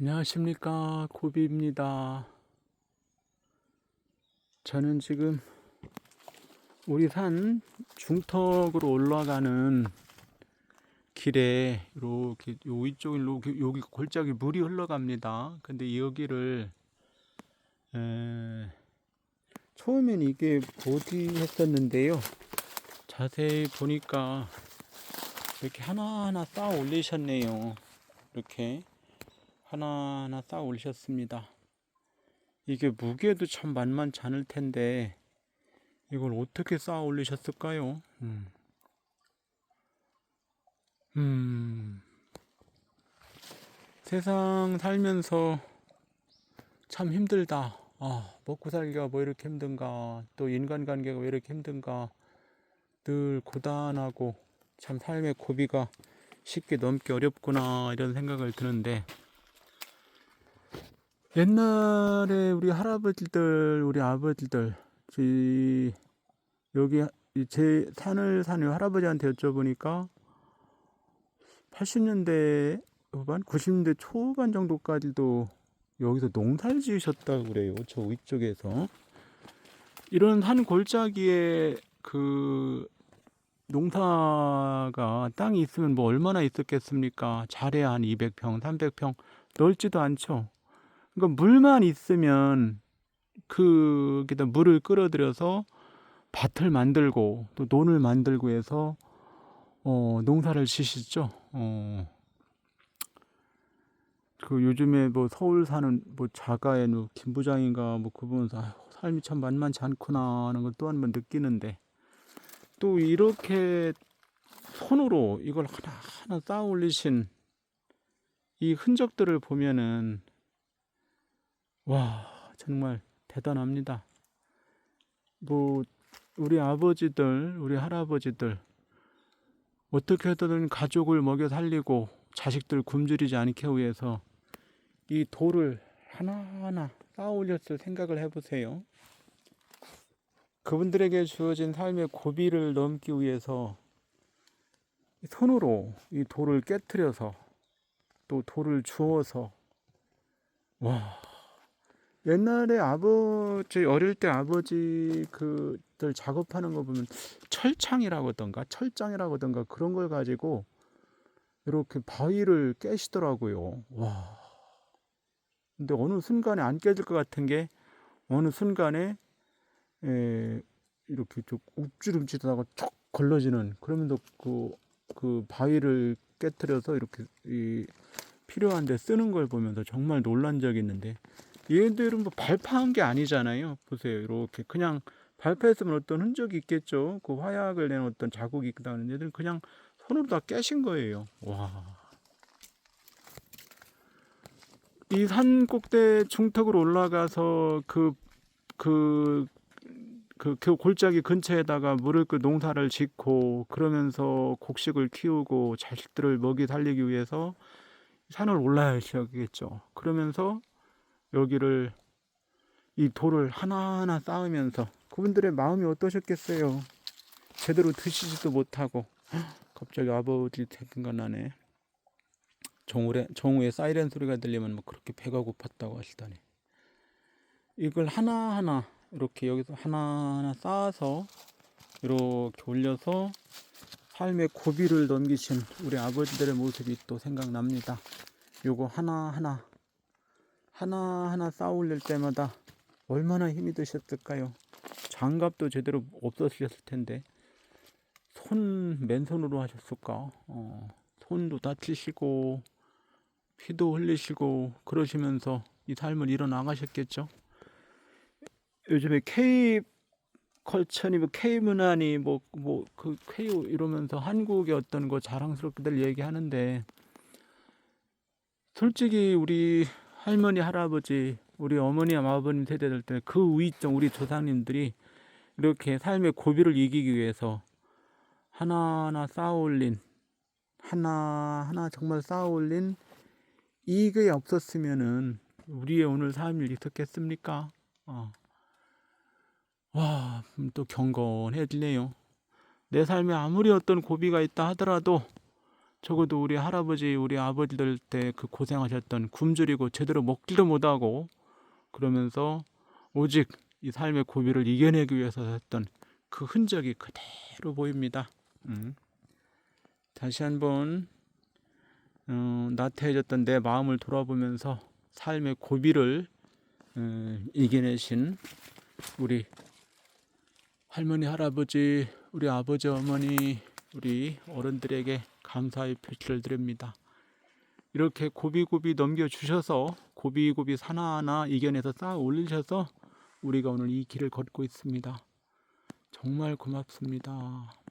안녕하십니까 고비입니다. 저는 지금 우리 산 중턱으로 올라가는 길에 이렇게 요 위쪽으로 여기, 여기 골짜기 물이 흘러갑니다. 근데 여기를 에, 처음엔 이게 어디 했었는데요. 자세히 보니까 이렇게 하나하나 쌓아 올리셨네요. 이렇게 하나하나 쌓아 올리셨습니다. 이게 무게도 참 만만치 않을 텐데 이걸 어떻게 쌓아 올리셨을까요? 음. 음. 세상 살면서 참 힘들다. 아, 먹고 살기가 뭐 이렇게 힘든가. 또 인간관계가 왜 이렇게 힘든가. 늘 고단하고 참 삶의 고비가 쉽게 넘기 어렵구나 이런 생각을 드는데 옛날에 우리 할아버지들, 우리 아버지들, 이 여기 이제 산을 사는 할아버지한테 여쭤보니까 80년대 후반, 90년대 초반 정도까지도 여기서 농사를 지으셨다고 그래요. 저 위쪽에서. 이런 한 골짜기에 그 농사가 땅이 있으면 뭐 얼마나 있었겠습니까? 잘해야 한 200평, 300평 넓지도 않죠. 그러니까 물만 있으면 그기다 물을 끌어들여서 밭을 만들고 또 논을 만들고 해서 어, 농사를 지시죠. 어. 그 요즘에 뭐 서울 사는 뭐 자가의 뭐 김부장인가 뭐 그분 아, 삶이 참 만만치 않구나 하는 걸 또 한 번 느끼는데 또 이렇게 손으로 이걸 하나하나 쌓아 올리신 이 흔적들을 보면은 와 정말 대단합니다. 뭐 우리 아버지들, 우리 할아버지들 어떻게 해서든 가족을 먹여 살리고 자식들 굶주리지 않게 위해서 이 돌을 하나하나 쌓아 올렸을 생각을 해보세요. 그분들에게 주어진 삶의 고비를 넘기 위해서 손으로 이 돌을 깨뜨려서 또 돌을 주워서 와 옛날에 아버지 어릴 때 아버지 그들 작업하는 거 보면 철창이라고 하던가 철장이라고 하던가 그런 걸 가지고 이렇게 바위를 깨시더라고요. 와. 근데 어느 순간에 안 깨질 것 같은 게 어느 순간에 에, 이렇게 좀 움찔움찔하다가 촉 걸러지는 그러면서 그, 그 바위를 깨뜨려서 이렇게 이 필요한데 쓰는 걸 보면서 정말 놀란 적이 있는데 얘들은 뭐 발파한 게 아니잖아요. 보세요. 이렇게 그냥 발파했으면 어떤 흔적이 있겠죠. 그 화약을 내는 어떤 자국이 있다는 얘들은 그냥 손으로 다 깨신 거예요. 와. 이 산 꼭대 중턱으로 올라가서 그, 그, 그, 그 골짜기 근처에다가 물을 그 농사를 짓고 그러면서 곡식을 키우고 자식들을 먹이 살리기 위해서 산을 올라야겠죠. 그러면서 여기를 이 돌을 하나하나 쌓으면서 그분들의 마음이 어떠셨겠어요? 제대로 드시지도 못하고 갑자기 아버지 생각나네. 정우의, 정우의 사이렌 소리가 들리면 뭐 그렇게 배가 고팠다고 하시다니. 이걸 하나하나 이렇게 여기서 하나하나 쌓아서 이렇게 올려서 삶의 고비를 넘기신 우리 아버지들의 모습이 또 생각납니다. 요거 하나하나 하나하나 쌓아 올릴 때마다 얼마나 힘이 드셨을까요? 장갑도 제대로 없었을 텐데 손 맨손으로 하셨을까? 어, 손도 다치시고 피도 흘리시고 그러시면서 이 삶을 이뤄 나가셨겠죠. 요즘에 K 컬처니 뭐 K 문화니 뭐 뭐 그 K 이러면서 한국의 어떤 거 자랑스럽게들 얘기하는데 솔직히 우리 할머니 할아버지 우리 어머니 아버님 세대들 때그 위점 우리 조상님들이 이렇게 삶의 고비를 이기기 위해서 하나하나 쌓아올린 하나하나 정말 쌓아올린 이게 없었으면은 우리의 오늘 삶이 있었겠습니까? 어. 와, 음, 또 경건해지네요. 내 삶에 아무리 어떤 고비가 있다 하더라도 적어도 우리 할아버지, 우리 아버지들 때 그 고생하셨던 굶주리고 제대로 먹지도 못하고 그러면서 오직 이 삶의 고비를 이겨내기 위해서 했던 그 흔적이 그대로 보입니다. 음. 다시 한번 어, 나태해졌던 내 마음을 돌아보면서 삶의 고비를 어, 이겨내신 우리 할머니, 할아버지, 우리 아버지, 어머니, 우리 어른들에게 감사의 표시를 드립니다. 이렇게 고비고비 넘겨주셔서 고비고비 하나하나 이겨내서 쌓아 올리셔서 우리가 오늘 이 길을 걷고 있습니다. 정말 고맙습니다.